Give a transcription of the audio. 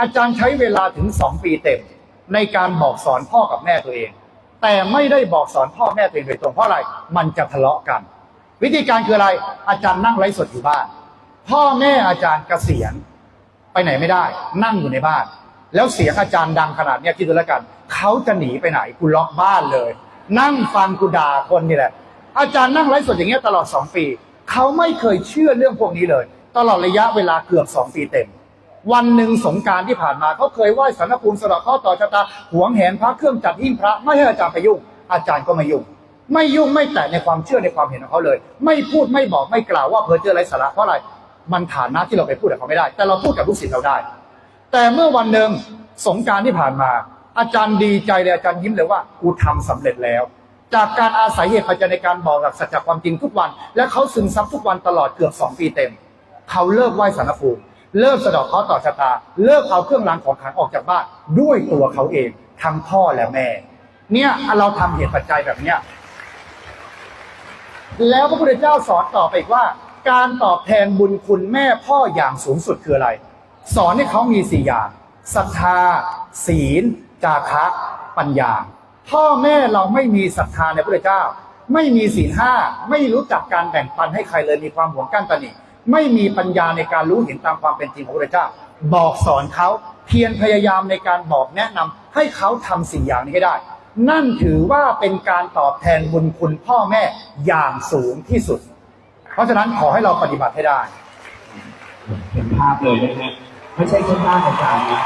อาจารย์ใช้เวลาถึงสองปีเต็ม ในการบอกสอนพ่อกับแม่ตัวเอง แต่ไม่ได้บอกสอนพ่อแม่ตัวเองโดยตรงเพราะอะไรมันจะทะเลาะกัน วิธีการคืออะไรอาจารย์นั่งไร้สดอยู่บ้าน พ่อแม่อาจารย์เกษียณไปไหนไม่ได้ นั่งอยู่ในบ้าน แล้วเสียงอาจารย์ดังขนาดนี้คิดดูแล้วกันเขาจะหนีไปไหนกูล็อกบ้านเลย นั่งฟังกูด่าคนนี่แหละ อาจารย์นั่งไลฟ์สดอย่างเงี้ยตลอดสองปี เขาไม่เคยเชื่อเรื่องพวกนี้เลย ตลอดระยะเวลาเกือบสองปีเต็ม วันหนึ่งสงการที่ผ่านมาเขาเคยไหว้สารภูมิสระข้อต่อชะตาหวงแหนพระเครื่องจัดหิ้งพระไม่ให้อาจารย์ไปยุ่ง อาจารย์ก็ไม่ยุ่ง ไม่ยุ่งไม่แตะในความเชื่อในความเห็นของเขาเลย ไม่พูดไม่บอกไม่กล่าวว่าเพอเจอไรสาระเพราะอะไรมันฐานะที่เราไปพูดกับเขาไม่ได้ แต่เราพูดกับลูกศิษย์เราได้ แต่เมื่อวันหนึ่งสงการที่ผ่านมา อาจารย์ดีใจเลยอาจารย์ยิ้มเลยว่ากูทำสำเร็จแล้ว จากการอาศัยเหตุปัจจัยในการบอกหลักสัจความจริงทุกวัน และเขาซึมซับทุกวันตลอดเกือบสองปีเต็ม เขาเลิกไหว้สารภูมิ เลิกสะดอกเคราะห์ต่อชะตา เลิกเอาเครื่องรางของขลังออกจากบ้านด้วยตัวเขาเองทั้งพ่อและแม่ เนี่ยเราทำเหตุปัจจัยแบบเนี้ยแล้วพระพุทธเจ้าสอนต่อไปอีกว่า การตอบแทนบุญคุณแม่พ่ออย่างสูงสุดคืออะไร สอนให้เขามีสี่อย่างศรัทธา ศีล จาคะ ปัญญา พ่อแม่เราไม่มีศรัทธาในพระพุทธเจ้า ไม่มีศีลห้าไม่รู้จักการแบ่งปันให้ใครเลยมีความหวงกั้นตนี ไม่มีปัญญาในการรู้เห็นตามความเป็นจริงของพระเจ้า บอกสอนเขาเพียรพยายามในการบอกแนะนำให้เขาทำสี่อย่างนี้ให้ได้ นั่นถือว่าเป็นการตอบแทนบุญคุณพ่อแม่อย่างสูงที่สุด เพราะฉะนั้นขอให้เราปฏิบัติให้ได้ เห็นภาพเลยนะฮะไม่ใช่แค่บ้านอาจารย์นะ